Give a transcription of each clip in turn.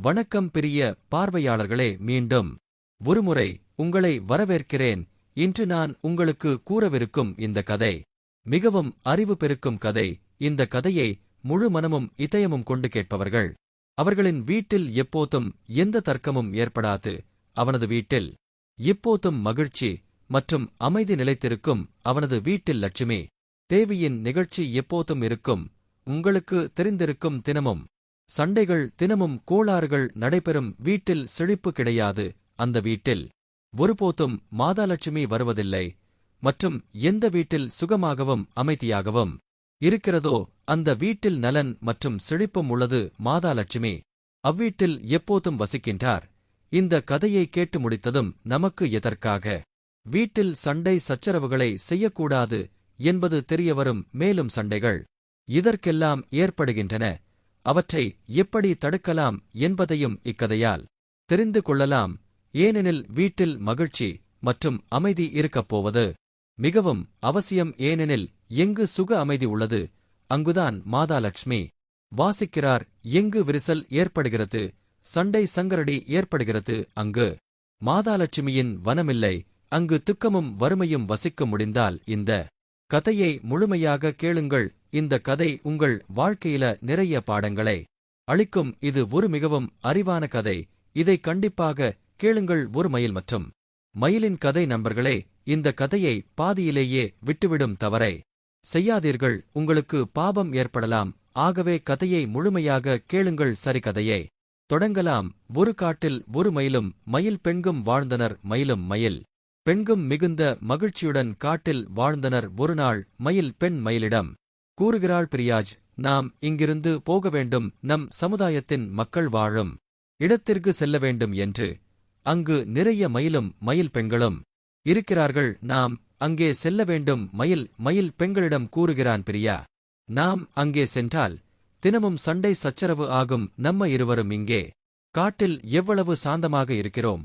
வணக்கம் பிரிய பார்வையாளர்களே மீண்டும் ஒருமுறை உங்களை வரவேற்கிறேன். இன்று நான் உங்களுக்கு கூறவிருக்கும் இந்த கதை மிகவும் அறிவு பெருக்கும் கதை. இந்த கதையை முழு மனமும் இதயமும் கொண்டு கேட்பவர்கள் அவர்களின் வீட்டில் எப்போதும் எந்த தர்க்கமும் ஏற்படாது. அவனது வீட்டில் எப்போதும் மகிழ்ச்சி மற்றும் அமைதி நிலைத்திருக்கும் அவனது வீட்டில் லட்சுமி. தேவியின் நிகழ்ச்சி எப்போதும் இருக்கும். உங்களுக்கு தெரிந்திருக்கும் தினமும் சண்டைகள் தினமும் கோளாறுகள் நடைபெறும் வீட்டில் செழிப்பு கிடையாது. அந்த வீட்டில் ஒருபோதும் மாதாலட்சுமி வருவதில்லை. மற்றும் எந்த வீட்டில் சுகமாகவும் அமைதியாகவும் இருக்கிறதோ அந்த வீட்டில் நலன் மற்றும் செழிப்பும் உள்ளது மாதாலட்சுமி. அவ்வீட்டில் எப்போதும் வசிக்கின்றார். இந்த கதையை கேட்டு முடித்ததும் நமக்கு எதற்காக? வீட்டில் சண்டை சச்சரவுகளை செய்யக்கூடாது என்பது தெரியவரும் மேலும் சண்டைகள் இதற்கெல்லாம் ஏற்படுகின்றன. அவற்றை எப்படி தடுக்கலாம் என்பதையும் இக்கதையால் தெரிந்து கொள்ளலாம். ஏனெனில் வீட்டில் மகிழ்ச்சி மற்றும் அமைதி இருக்கப் போவது மிகவும் அவசியம். ஏனெனில் எங்கு சுக அமைதி உள்ளது அங்குதான் மாதாலட்சுமி வாசிக்கிறார். எங்கு விரிசல் ஏற்படுகிறது சண்டை சங்கரடி ஏற்படுகிறது அங்கு மாதாலட்சுமியின் வனமில்லை அங்கு துக்கமும் வறுமையும் வசிக்க முடிந்தால் இந்த கதையை முழுமையாக கேளுங்கள். இந்த கதை உங்கள் வாழ்க்கையில நிறைய பாடங்களை அளிக்கும். இது ஒரு மிகவும் அறிவான கதை. இதை கண்டிப்பாக கேளுங்கள் ஒரு மயில் மற்றும். மயிலின் கதை நண்பர்களே இந்த கதையை பாதியிலேயே விட்டுவிடும் தவறை. செய்யாதீர்கள். உங்களுக்கு பாபம் ஏற்படலாம். ஆகவே கதையை முழுமையாக கேளுங்கள் சரி கதையை தொடங்கலாம். ஒரு காட்டில் ஒரு மயிலும் மயில் பெண்கும் வாழ்ந்தனர். மயிலும் மயில். பெண்கும் மிகுந்த மகிழ்ச்சியுடன் காட்டில் வாழ்ந்தனர் ஒருநாள் மயில் பெண் மயிலிடம். கூறுகிறாள் பிரியாஜ் நாம் இங்கிருந்து போக வேண்டும். நம் சமுதாயத்தின் மக்கள் வாழும். இடத்திற்கு செல்ல வேண்டும் என்று. அங்கு நிறைய மயிலும் மயில் பெண்களும் இருக்கிறார்கள். நாம் அங்கே செல்ல வேண்டும் மயில் மயில் பெண்களிடம் கூறுகிறான் பிரியா நாம் அங்கே சென்றால் தினமும் சண்டை சச்சரவு ஆகும். நம்ம இருவரும் இங்கே. காட்டில் எவ்வளவு சாந்தமாக இருக்கிறோம்.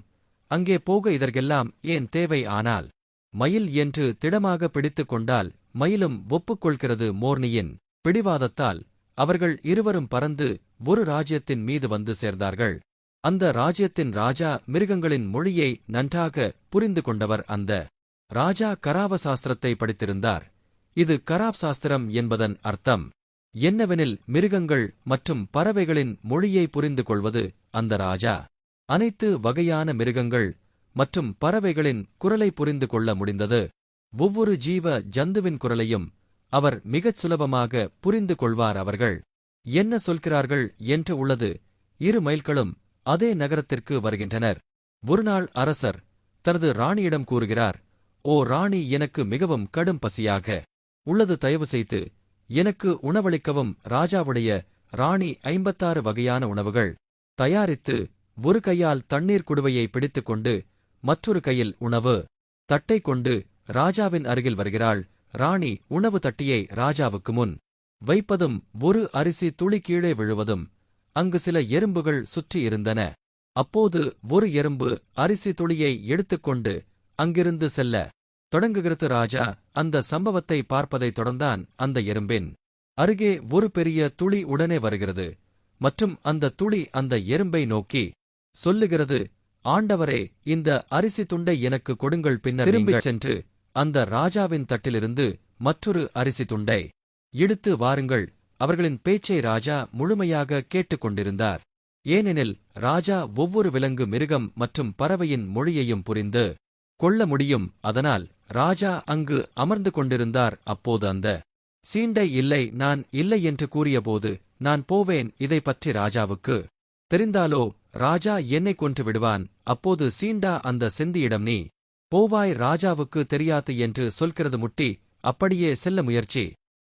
அங்கே போக இதற்கெல்லாம் ஏன் தேவை ஆனால் மயில் என்று திடமாக பிடித்துக் கொண்டால் மயிலும் ஒப்புக்கொள்கிறது மோர்னியின் பிடிவாதத்தால் அவர்கள் இருவரும் பறந்து ஒரு ராஜ்யத்தின் மீது வந்து சேர்ந்தார்கள். அந்த ராஜ்யத்தின் ராஜா மிருகங்களின் மொழியை நன்றாக புரிந்து கொண்டவர் அந்த ராஜா கராவ சாஸ்திரத்தை படித்திருந்தார். இது கராப் சாஸ்திரம் என்பதன் அர்த்தம். என்னவெனில் மிருகங்கள் மற்றும் பறவைகளின் மொழியை புரிந்து கொள்வது அந்த ராஜா. அனைத்து வகையான மிருகங்கள் மற்றும் பறவைகளின் குரலை புரிந்து கொள்ள முடிந்தது. ஒவ்வொரு ஜீவ ஜந்துவின் குரலையும் அவர் மிகச் சுலபமாக புரிந்து கொள்வார் அவர்கள். என்ன சொல்கிறார்கள் என்று உள்ளது. இரு மைல்களும் அதே நகரத்திற்கு வருகின்றனர். ஒருநாள் அரசர் தனது ராணியிடம் கூறுகிறார் ஓ ராணி எனக்கு மிகவும் கடும் பசியாக. உள்ளது தயவு செய்து எனக்கு உணவளிக்கவும் ராஜாவுடைய ராணி ஐம்பத்தாறு வகையான உணவுகள். தயாரித்து ஒரு கையால் தண்ணீர் குடுவையை பிடித்துக்கொண்டு மற்றொரு கையில் உணவு. தட்டை கொண்டு ராஜாவின் அருகில் வருகிறாள். ராணி உணவு தட்டியை ராஜாவுக்கு முன் வைப்பதும் ஒரு அரிசி துளி கீழே விழுவதும் அங்கு சில எறும்புகள் சுற்றி இருந்தன. அப்போது ஒரு எறும்பு அரிசி துளியை எடுத்துக்கொண்டு அங்கிருந்து செல்ல. தொடங்குகிறது ராஜா அந்த சம்பவத்தை பார்ப்பதை தொடர்ந்தான் அந்த எறும்பின். அருகே ஒரு பெரிய துளி உடனே வருகிறது. மற்றும் அந்த துளி அந்த எறும்பை நோக்கி சொல்லுகிறது ஆண்டவரே இந்த அரிசி துண்டை எனக்கு கொடுங்கள் பின்னர் திரும்பிச் சென்று அந்த ராஜாவின் தட்டிலிருந்து மற்றொரு அரிசி துண்டை இழுத்து வாருங்கள். அவர்களின் பேச்சை ராஜா முழுமையாக கேட்டுக்கொண்டிருந்தார். ஏனெனில் ராஜா ஒவ்வொரு விலங்கு மிருகம் மற்றும் பறவையின் மொழியையும் புரிந்து கொள்ள முடியும். அதனால் ராஜா அங்கு அமர்ந்து கொண்டிருந்தார். அப்போது அந்த சீண்டை இல்லை நான் இல்லை என்று கூறியபோது நான் போவேன் இதை பற்றி ராஜாவுக்கு தெரிந்தாலோ? ராஜா என்னை கொன்று விடுவான். அப்போது சீண்டா அந்த செந்தியிடம் நீ போவாய் ராஜாவுக்கு தெரியாது என்று சொல்கிறது முட்டி அப்படியே செல்ல முயற்சி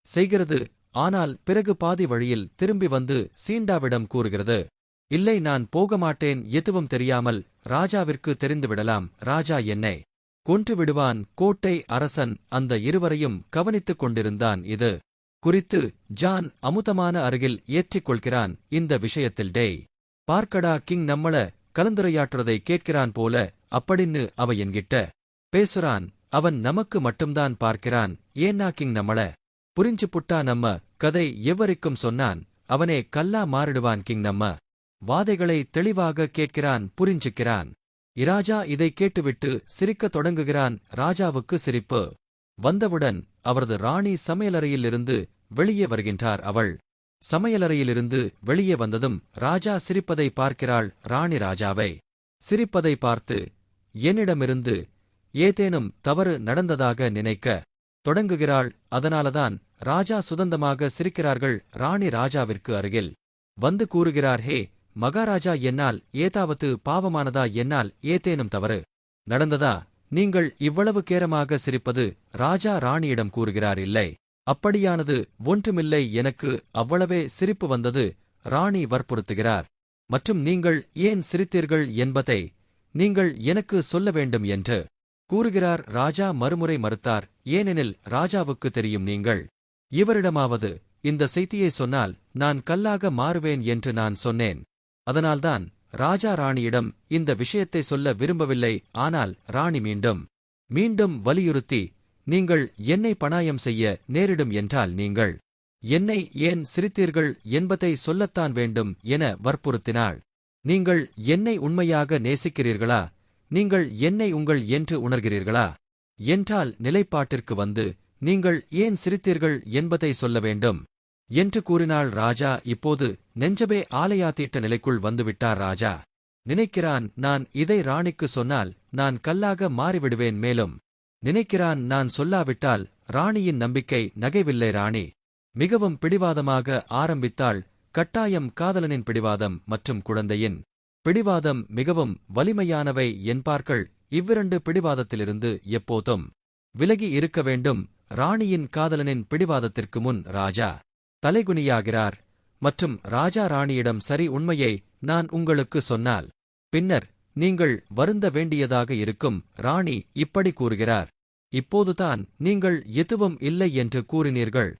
செய்கிறது. ஆனால் பிறகு பாதி வழியில் திரும்பி வந்து சீண்டாவிடம் கூறுகிறது இல்லை நான் போக மாட்டேன் எதுவும் தெரியாமல் ராஜாவிற்கு தெரிந்துவிடலாம் ராஜா என்னை கொன்று விடுவான். கோட்டை அரசன் அந்த இருவரையும் கவனித்துக் கொண்டிருந்தான். இது குறித்து ஜான் அமுதமான அருகில் ஏற்றிக் கொள்கிறான். இந்த விஷயத்தில் டேய் பார்க்கடா கிங் நம்மள கலந்துரையாற்றுறதை கேட்கிறான் போல அப்படின்னு அவ என்கிட்ட பேசுறான். அவன் நமக்கு மட்டும்தான் பார்க்கிறான். ஏன்னா கிங் நம்மள புரிஞ்சு புட்டா நம்ம கதை எவருக்கும் சொன்னான். அவனே கல்லா மாறிடுவான் கிங் நம்ம. வாதைகளை தெளிவாக கேட்கிறான் புரிஞ்சுக்கிறான். இராஜா இதை கேட்டுவிட்டு சிரிக்கத் தொடங்குகிறான். ராஜாவுக்கு சிரிப்பு. வந்தவுடன் அவரது ராணி சமையலறையிலிருந்து வெளியே வருகின்றார் அவள். சமையலறையிலிருந்து வெளியே வந்ததும் ராஜா சிரிப்பதை பார்க்கிறாள் ராணி ராஜாவை. சிரிப்பதை பார்த்து என்னிடமிருந்து ஏதேனும் தவறு நடந்ததாக நினைக்க தொடங்குகிறாள் அதனாலதான் ராஜா சுதந்தமாக சிரிக்கிறார்கள் ராணி ராஜாவிற்கு அருகில். வந்து கூறுகிறார் ஹே மகாராஜா என்னால் ஏதாவது பாவமானதா? என்னால் ஏதேனும் தவறு நடந்ததா? நீங்கள் இவ்வளவு கேரமாக சிரிப்பது ராஜா ராணியிடம் கூறுகிறார் இல்லை. அப்படியானது ஒன்றுமில்லை எனக்கு அவ்வளவே சிரிப்பு வந்தது ராணி வற்புறுத்துகிறார். மற்றும் நீங்கள் ஏன் சிரித்தீர்கள் என்பதை நீங்கள் எனக்கு சொல்ல வேண்டும் என்று கூறுகிறார் ராஜா மறுமுறை மறுத்தார். ஏனெனில் ராஜாவுக்கு தெரியும் நீங்கள். இவரிடமாவது இந்த செய்தியை சொன்னால் நான் கல்லாக மாறுவேன் என்று நான் சொன்னேன். அதனால்தான் ராஜா ராணியிடம் இந்த விஷயத்தை சொல்ல விரும்பவில்லை. ஆனால் ராணி மீண்டும் மீண்டும் வலியுறுத்தி நீங்கள் என்னை பணாயம் செய்ய நேரிடும் என்றால் நீங்கள் என்னை ஏன் சிரித்தீர்கள் என்பதை சொல்லத்தான் வேண்டும் என வற்புறுத்தினாள். நீங்கள் என்னை உண்மையாக நேசிக்கிறீர்களா? நீங்கள் என்னை உங்கள் என்று உணர்கிறீர்களா? என்றால் நிலைப்பாட்டிற்கு வந்து நீங்கள் ஏன் சிரித்தீர்கள் என்பதை சொல்ல வேண்டும் என்று கூறினாள் ராஜா. இப்போது நெஞ்சபே ஆலையாத்திட்ட நிலைக்குள் வந்துவிட்டார் ராஜா. நினைக்கிறான் நான் இதை ராணிக்கு சொன்னால் நான் கல்லாக மாறிவிடுவேன் மேலும் நினைக்கிறான் நான் சொல்லாவிட்டால் ராணியின் நம்பிக்கை நகைவில்லை ராணி. மிகவும் பிடிவாதமாக ஆரம்பித்தாள் கட்டாயம் காதலனின் பிடிவாதம் மற்றும் குழந்தையின். பிடிவாதம் மிகவும் வலிமையானவை என்பார்கள் இவ்விரண்டு பிடிவாதத்திலிருந்து எப்போதும். விலகி இருக்க வேண்டும் ராணியின் காதலனின் பிடிவாதத்திற்கு முன் ராஜா. தலைகுனியாகிறார் மற்றும் ராஜா ராணியிடம் சரி உண்மையை நான் உங்களுக்கு சொன்னால். பின்னர் நீங்கள் வருந்த வேண்டியதாக இருக்கும். ராணி இப்படி கூறுகிறார். இப்போதுதான் நீங்கள் எதுவும் இல்லை என்று கூறினீர்கள்.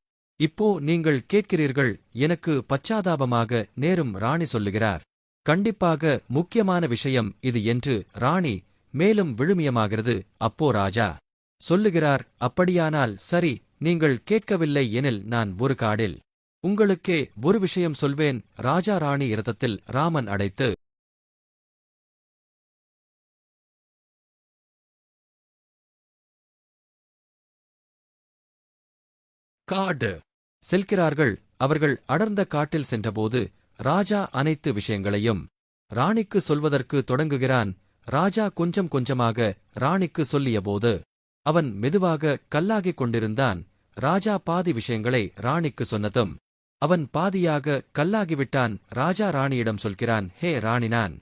இப்போ நீங்கள் கேட்கிறீர்கள் எனக்கு பச்சாதாபமாக நேரும் ராணி சொல்லுகிறார். கண்டிப்பாக முக்கியமான விஷயம் இது என்று ராணி மேலும் விழுமியமாகிறது. அப்போ ராஜா சொல்லுகிறார் அப்படியானால் சரி நீங்கள் கேட்கவில்லை எனில் நான் ஒரு காடில். உங்களுக்கே ஒரு விஷயம் சொல்வேன். ராஜா ராணி இரதத்தில் ராமன் அடைத்து காடு. செல்கிறார்கள். அவர்கள் அடர்ந்த காட்டில் சென்றபோது ராஜா அனைத்து விஷயங்களையும் ராணிக்கு சொல்வதற்கு தொடங்குகிறான். ராஜா கொஞ்சம் கொஞ்சமாக ராணிக்கு சொல்லியபோது அவன் மெதுவாக கல்லாகிக் கொண்டிருந்தான். ராஜா பாதி விஷயங்களை ராணிக்கு சொன்னதும் அவன் பாதியாக கல்லாகிவிட்டான். ராஜா ராணியிடம் சொல்கிறான் ஹே ராணி நான்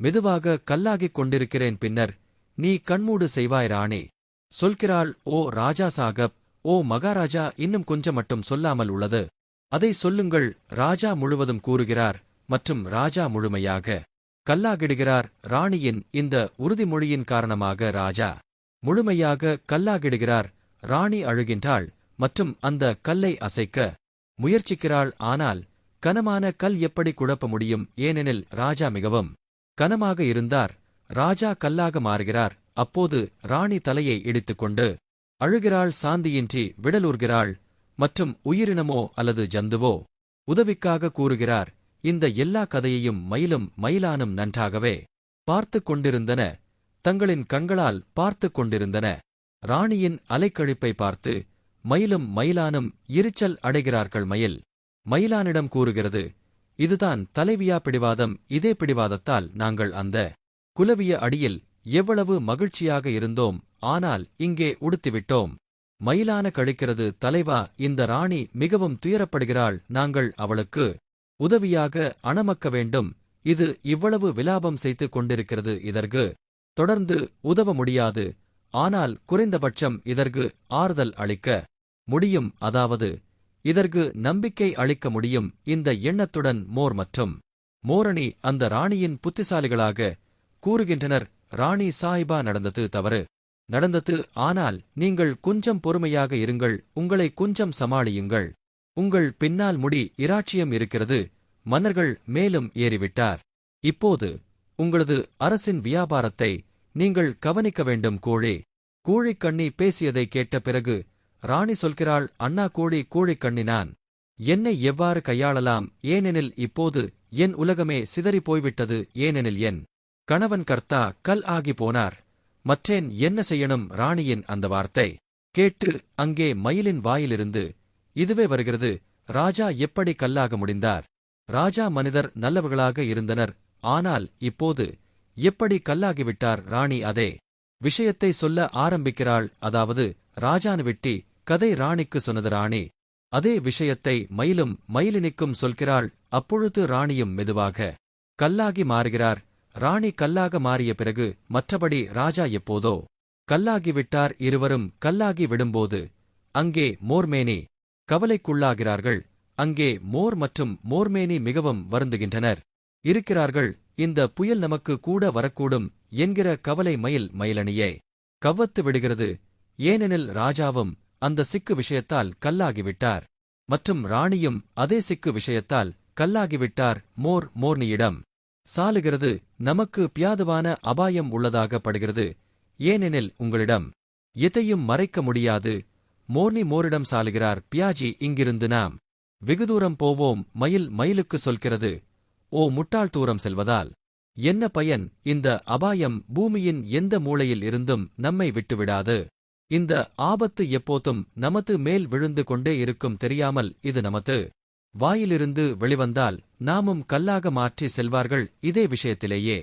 மெதுவாக கல்லாகிக் கொண்டிருக்கிறேன் பின்னர் நீ கண்மூடு செய்வாய் ராணி. சொல்கிறாள் ஓ ராஜா சாகப் ஓ மகாராஜா இன்னும் கொஞ்சம் மட்டும் சொல்லாமல் உள்ளது. அதை சொல்லுங்கள் ராஜா முழுவதும் கூறுகிறார் மற்றும் ராஜா முழுமையாக கல்லாகிடுகிறார். ராணியின் இந்த உறுதிமொழியின் காரணமாக ராஜா முழுமையாக கல்லாகிடுகிறார். ராணி அழுகின்றாள் மற்றும் அந்த கல்லை அசைக்க முயற்சிக்கிறாள். ஆனால் கனமான கல் எப்படி குழப்ப முடியும்? ஏனெனில் ராஜா மிகவும் கனமாக இருந்தார். ராஜா கல்லாக மாறுகிறார். அப்போது ராணி தலையை இடித்துக்கொண்டு அழுகிறாள் சாந்தியின்றி விடலூர்கிறாள் மற்றும் உயிரினமோ அல்லது ஜந்துவோ? உதவிக்காக கூறுகிறார் இந்த எல்லா கதையையும் மயிலும் மயிலானும் நன்றாகவே பார்த்துக் கொண்டிருந்தன தங்களின் கண்களால் பார்த்துக் கொண்டிருந்தன. ராணியின் அலைக்கழிப்பை பார்த்து மயிலும் மயிலானும் எரிச்சல் அடைகிறார்கள் மயில். மயிலானிடம் கூறுகிறது இதுதான் தலைவியா பிடிவாதம் இதே பிடிவாதத்தால் நாங்கள் அந்த குலவிய அடியில் எவ்வளவு மகிழ்ச்சியாக இருந்தோம் ஆனால் இங்கே உடுத்திவிட்டோம். மயிலான கழிக்கிறது தலைவா இந்த ராணி மிகவும் துயரப்படுகிறாள் நாங்கள் அவளுக்கு உதவியாக அணமக்க வேண்டும். இது இவ்வளவு விலாபம் செய்து கொண்டிருக்கிறது இதற்கு தொடர்ந்து உதவ முடியாது. ஆனால் குறைந்தபட்சம் இதற்கு ஆறுதல் அளிக்க முடியும் அதாவது இதற்கு நம்பிக்கை அளிக்க முடியும். இந்த எண்ணத்துடன் மோர் மற்றும் மோரணி அந்த ராணியின் புத்திசாலிகளாக கூறுகின்றனர். ராணி சாயிபா நடந்தது தவறு. நடந்தது. ஆனால் நீங்கள் கொஞ்சம் பொறுமையாக இருங்கள். உங்களை கொஞ்சம் சமாளியுங்கள். உங்கள் பின்னால் முடி இராட்சியம் இருக்கிறது. மன்னர்கள் மேலும் ஏறிவிட்டார். இப்போது உங்களது அரசின் வியாபாரத்தை நீங்கள் கவனிக்க வேண்டும் கோழி. கூழிக்கண்ணி பேசியதை கேட்ட பிறகு ராணி சொல்கிறாள் அண்ணா கோழி கூழிக்கண்ணினான் என்னை எவ்வாறு கையாளலாம்? ஏனெனில் இப்போது என் உலகமே சிதறிப் போய்விட்டது. ஏனெனில் என் கணவன் கர்த்தா கல் ஆகி போனார். மற்றேன் என்ன செய்யணும் ராணியின் அந்த வார்த்தை? கேட்டு அங்கே மயிலின் வாயிலிருந்து இதுவே வருகிறது ராஜா எப்படி கல்லாக முடிந்தார்? ராஜா மனிதர் நல்லவர்களாக இருந்தனர் ஆனால் இப்போது எப்படி கல்லாகிவிட்டார் ராணி அதே? விஷயத்தை சொல்ல ஆரம்பிக்கிறாள் அதாவது ராஜானு விட்டி கதை ராணிக்கு சொன்னது ராணி. அதே விஷயத்தை மயிலும் மயிலினிக்கும் சொல்கிறாள் அப்பொழுது ராணியும் மெதுவாக கல்லாகி மாறுகிறார் ராணி கல்லாக மாறிய பிறகு மற்றபடி ராஜா எப்போதோ கல்லாகிவிட்டார் இருவரும் கல்லாகி விடும்போது அங்கே மோர்மேனி கவலைக்குள்ளாகிறார்கள். அங்கே மோர் மற்றும் மோர்மேனி மிகவும் வருந்துகின்றனர். இருக்கிறார்கள் இந்த புயல் நமக்கு கூட வரக்கூடும் என்கிற கவலை மயில் மயிலணியே. கவ்வத்து விடுகிறது ஏனெனில் ராஜாவும் அந்த சிக்கு விஷயத்தால் கல்லாகிவிட்டார். மற்றும் ராணியும் அதே சிக்கு விஷயத்தால் கல்லாகிவிட்டார் மோர் மோர்னியிடம். சாலுகிறது நமக்கு பியாதுவான அபாயம் உள்ளதாகப்படுகிறது ஏனெனில் உங்களிடம் எதையும் மறைக்க முடியாது. மோர்னி மோரிடம் சாலுகிறார் பியாஜி இங்கிருந்து நாம் வெகு தூரம் போவோம் மயில் மயிலுக்கு சொல்கிறது. ஓ முட்டாள் தூரம் செல்வதால். என்ன பயன்? இந்த அபாயம் பூமியின் எந்த மூளையில் இருந்தும் நம்மை விட்டுவிடாது. இந்த ஆபத்து எப்போதும் நமது மேல் விழுந்து கொண்டே இருக்கும் தெரியாமல் இது நமது வாயிலிருந்து வெளிவந்தால் நாமும் கல்லாக மாற்றி செல்வார்கள். இதே விஷயத்திலேயே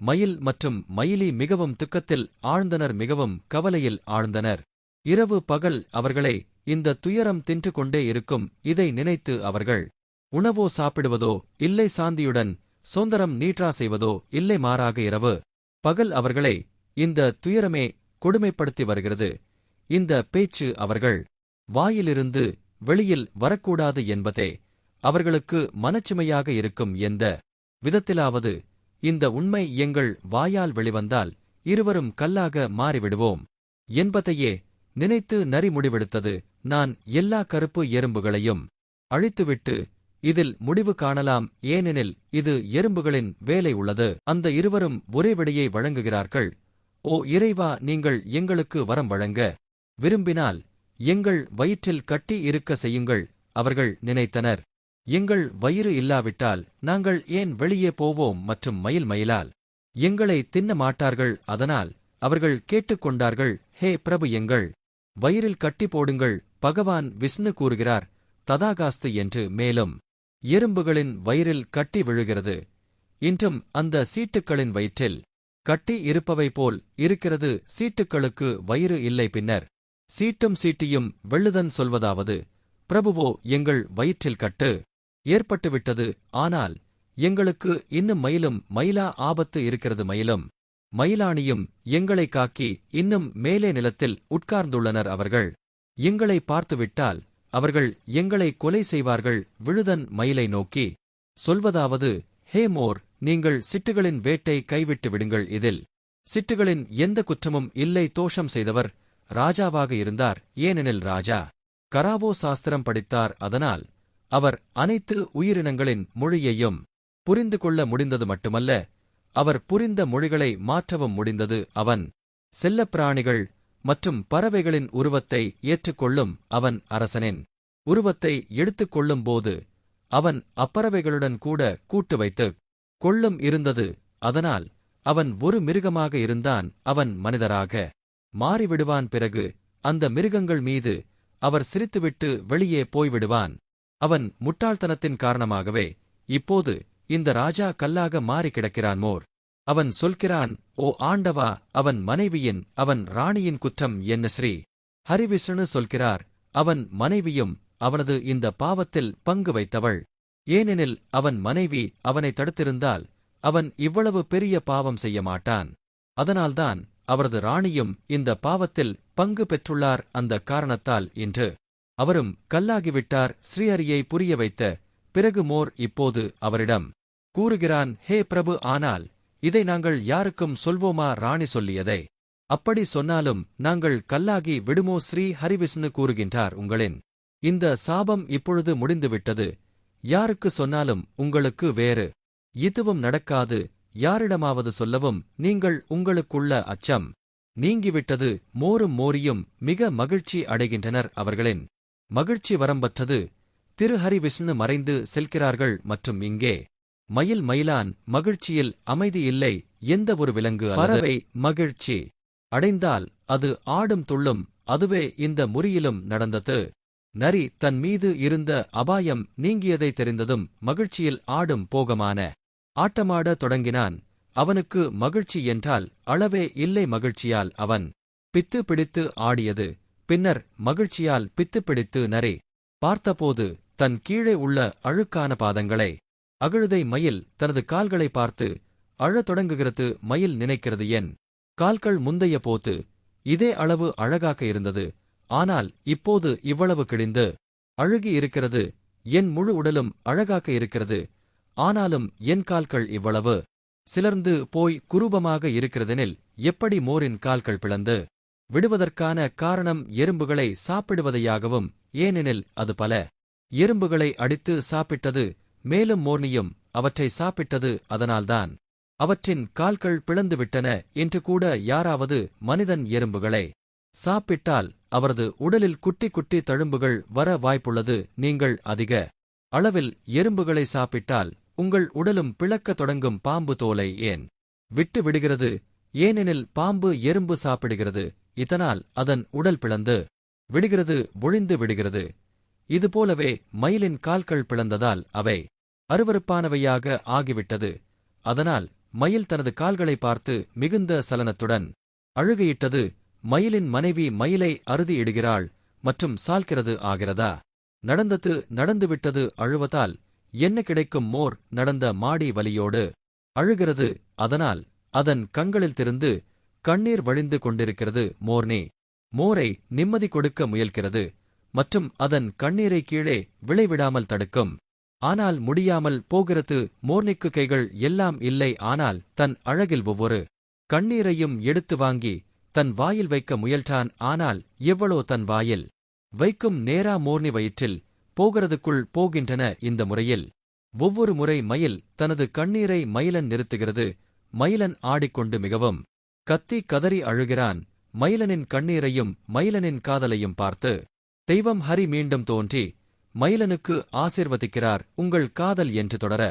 மயில் மற்றும் மயிலி மிகவும் துக்கத்தில் ஆழ்ந்தனர் மிகவும் கவலையில் ஆழ்ந்தனர். இரவு பகல் அவர்களை இந்த துயரம் தின்று கொண்டே இருக்கும் இதை நினைத்து அவர்கள் உணவோ சாப்பிடுவதோ இல்லை சாந்தியுடன் சுந்தரம் நீற்றா செய்வதோ இல்லை மாறாக இரவு பகல் அவர்களை இந்த துயரமே கொடுமைப்படுத்தி வருகிறது. இந்த பேச்சு அவர்கள் வாயிலிருந்து வெளியில் வரக்கூடாது என்பதே அவர்களுக்கு மனச்சுமையாக இருக்கும் எந்த விதத்திலாவது இந்த உண்மை எங்கள் வாயால் வெளிவந்தால் இருவரும் கல்லாக மாறிவிடுவோம் என்பதையே நினைத்து நரி முடிவெடுத்தது நான் எல்லா கருப்பு எறும்புகளையும் அழித்துவிட்டு இதில் முடிவு காணலாம் ஏனெனில் இது எறும்புகளின் வேலை உள்ளது. அந்த இருவரும் ஒரே விடையை வழங்குகிறார்கள். ஓ இறைவா நீங்கள் எங்களுக்கு வரம் வழங்க விரும்பினால் எங்கள் வயிற்றில் கட்டி இருக்க செய்யுங்கள் அவர்கள் நினைத்தனர். எங்கள் வயிறு இல்லாவிட்டால் நாங்கள் ஏன் வெளியே போவோம் மற்றும் மயில் மயிலால்? எங்களை தின்ன மாட்டார்கள் அதனால் அவர்கள் கேட்டுக்கொண்டார்கள் ஹே பிரபு எங்கள் வயிறில் கட்டி போடுங்கள் பகவான் விஷ்ணு கூறுகிறார் ததாகாஸ்து என்று மேலும் எறும்புகளின் வயிறில் கட்டி விழுகிறது இன்றும் அந்த சீட்டுக்களின் வயிற்றில் கட்டி இருப்பவை போல் இருக்கிறது சீட்டுக்களுக்கு வயிறு இல்லை பின்னர் சீட்டும் சீட்டியும் வெள்ளுதன் சொல்வதாவது பிரபுவோ எங்கள் வயிற்றில் கட்டு ஏற்பட்டுவிட்டது. ஆனால் எங்களுக்கு இன்னும் மயிலும் மயிலா ஆபத்து இருக்கிறது மயிலும். மயிலாணியும் எங்களை காக்கி இன்னும் மேலே நிலத்தில் உட்கார்ந்துள்ளனர் அவர்கள். எங்களை பார்த்துவிட்டால் அவர்கள் எங்களை கொலை செய்வார்கள். விழுதன் மயிலை நோக்கி சொல்வதாவது ஹே மோர் நீங்கள் சிட்டுகளின் வேட்டை கைவிட்டு விடுங்கள் இதில். சிட்டுகளின் எந்த குற்றமும் இல்லை தோஷம் செய்தவர். ராஜாவாக இருந்தார். ஏனெனில் ராஜா. கராவோ சாஸ்திரம் படித்தார். அதனால் அவர் அனைத்து உயிரினங்களின் மொழியையும் புரிந்து கொள்ள முடிந்தது மட்டுமல்ல அவர் புரிந்த மொழிகளை மாற்றவும் முடிந்தது. அவன் செல்லப்பிராணிகள் மற்றும் பறவைகளின் உருவத்தை ஏற்றுக்கொள்ளும் அவன் அரசனின் உருவத்தை எடுத்துக்கொள்ளும்போது அவன் அப்பறவைகளுடன் கூட கூட்டு வைத்துக் கொள்ளும் இருந்தது. அதனால் அவன் ஒரு மிருகமாக இருந்தான். அவன் மனிதராக மாறிவிடுவான் பிறகு அந்த மிருகங்கள் மீது அவர் சிரித்துவிட்டு வெளியே போய்விடுவான். அவன் முட்டாள்தனத்தின் காரணமாகவே இப்போது இந்த ராஜா கல்லாக மாறி கிடக்கிறான் மோர். அவன் சொல்கிறான் ஓ ஆண்டவா அவன் மனைவியின் அவன் ராணியின் குற்றம் என்ன ஸ்ரீ? ஹரிவிஷ்ணு சொல்கிறார் அவன் மனைவியும் அவனது இந்த பாவத்தில் பங்கு வைத்தவள். ஏனெனில் அவன் மனைவி அவனை தடுத்திருந்தால் அவன் இவ்வளவு பெரிய பாவம் செய்ய மாட்டான். அதனால்தான் அவரது ராணியும் இந்த பாவத்தில் பங்கு பெற்றுள்ளார் அந்த காரணத்தால் இன்று அவரும் கல்லாகிவிட்டார் ஸ்ரீஹரியை புரிய வைத்த பிறகு மோர் இப்போது அவரிடம் கூறுகிறான் ஹே பிரபு ஆனால் இதை நாங்கள் யாருக்கும் சொல்வோமா? ராணி சொல்லியதை அப்படி சொன்னாலும் நாங்கள் கல்லாகி விடுமோ? ஸ்ரீ ஹரிவிஷ்ணு கூறுகின்றார் உங்களின் இந்த சாபம் இப்பொழுது முடிந்துவிட்டது. யாருக்கு சொன்னாலும் உங்களுக்கு வேறு இதுவும் நடக்காது. யாரிடமாவது சொல்லவும் நீங்கள் உங்களுக்குள்ள அச்சம் நீங்கிவிட்டது. மோரும் மோரியும் மிக மகிழ்ச்சி அடைகின்றனர் அவர்களின் மகிழ்ச்சி வரம்பற்றது. திரு ஹரி விஷ்ணு மறைந்து செல்கிறார்கள் மற்றும் இங்கே மயில் மயிலான் மகிழ்ச்சியில் அமைதி இல்லை எந்த ஒரு விலங்கு பறவை மகிழ்ச்சி. அடைந்தால் அது ஆடும் துள்ளும் அதுவே இந்த முறியிலும் நடந்தது. நரி தன் மீது இருந்த அபாயம் நீங்கியதை தெரிந்ததும் மகிழ்ச்சியில் ஆடும் போகமான ஆட்டமாட தொடங்கினான். அவனுக்கு மகிழ்ச்சி என்றால் அளவே இல்லை மகிழ்ச்சியால் அவன் பித்து பிடித்து ஆடியது. பின்னர் மகிழ்ச்சியால் பித்து பிடித்து நரி பார்த்தபோது தன் கீழே உள்ள அழுக்கான பாதங்களை அகழுதை மயில் தனது கால்களை பார்த்து அழத் தொடங்குகிறது மயில் நினைக்கிறது என் கால்கள் முந்தைய போத்து இதே அளவு அழகாக இருந்தது ஆனால் இப்போது இவ்வளவு கிழிந்து அழுகி இருக்கிறது என் முழு உடலும் அழகாக இருக்கிறது ஆனாலும் என் கால்கள் இவ்வளவு சிலர்ந்து போய் குரூபமாக இருக்கிறதெனில் எப்படி மோரின் கால்கள் பிளந்து விடுவதற்கான காரணம் எறும்புகளை சாப்பிடுவதையாகவும் ஏனெனில் அது பல எறும்புகளை அடித்து சாப்பிட்டது மேலும் மோர்னியும் அவற்றை சாப்பிட்டது அதனால்தான். அவற்றின் கால்கள் பிளந்துவிட்டன என்று கூட யாராவது மனிதன் எறும்புகளை சாப்பிட்டால் அவரது உடலில் குட்டி குட்டி தழும்புகள் வர வாய்ப்புள்ளது. நீங்கள் அதிக அளவில் எறும்புகளை சாப்பிட்டால் உங்கள் உடலும் பிளக்கத் தொடங்கும் பாம்பு தோலை ஏன் விட்டு விடுகிறது ஏனெனில் பாம்பு எறும்பு சாப்பிடுகிறது. இதனால் அதன் உடல் பிளந்து விடுகிறது ஒழிந்து விடுகிறது. இதுபோலவே மயிலின் கால்கள் பிளந்ததால் அவை அருவருப்பானவையாக ஆகிவிட்டது. அதனால் மயில் தனது கால்களை பார்த்து மிகுந்த சலனத்துடன் அழுகையிட்டது மயிலின் மனைவி மயிலை அறுதி இடுகிறாள் மற்றும் சால்கிறது ஆகிறதா? நடந்தது நடந்துவிட்டது அழுவதால் என்ன கிடைக்கும் மோர்? நடந்த மாடி வலியோடு அழுகிறது அதனால் அதன் கண்களில் திருந்து கண்ணீர் வழிந்து கொண்டிருக்கிறது மோர்னே. மோரை நிம்மதி கொடுக்க முயல்கிறது. மற்றும் அதன் கண்ணீரை கீழே விளைவிடாமல் தடுக்கும். ஆனால் முடியாமல் போகிறது மோர்னிக்கு கைகள் எல்லாம் இல்லை ஆனால் தன் அழகில் ஒவ்வொரு கண்ணீரையும் எடுத்து வாங்கி தன் வாயில் வைக்க முயல்றான் ஆனால் எவ்வளோ தன் வாயில். வைக்கும் நேரா மோர்னி வயிற்றில் போகிறதுக்குள் போகின்றன இந்த முறையில். ஒவ்வொரு முறை மயில் தனது கண்ணீரை மயிலன் நிறுத்துகிறது. மயிலன் ஆடிக்கொண்டு மிகவும் கத்தி கதறி அழுகிறான். மயிலனின் கண்ணீரையும் மயிலனின் காதலையும் பார்த்து தெய்வம் ஹரி மீண்டும் தோன்றி மயிலனுக்கு ஆசிர்வதிக்கிறார் உங்கள் காதல் என்று தொடர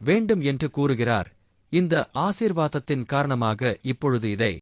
வேண்டும் என்று கூறுகிறார். இந்த ஆசீர்வாதத்தின் காரணமாக இப்பொழுது இதை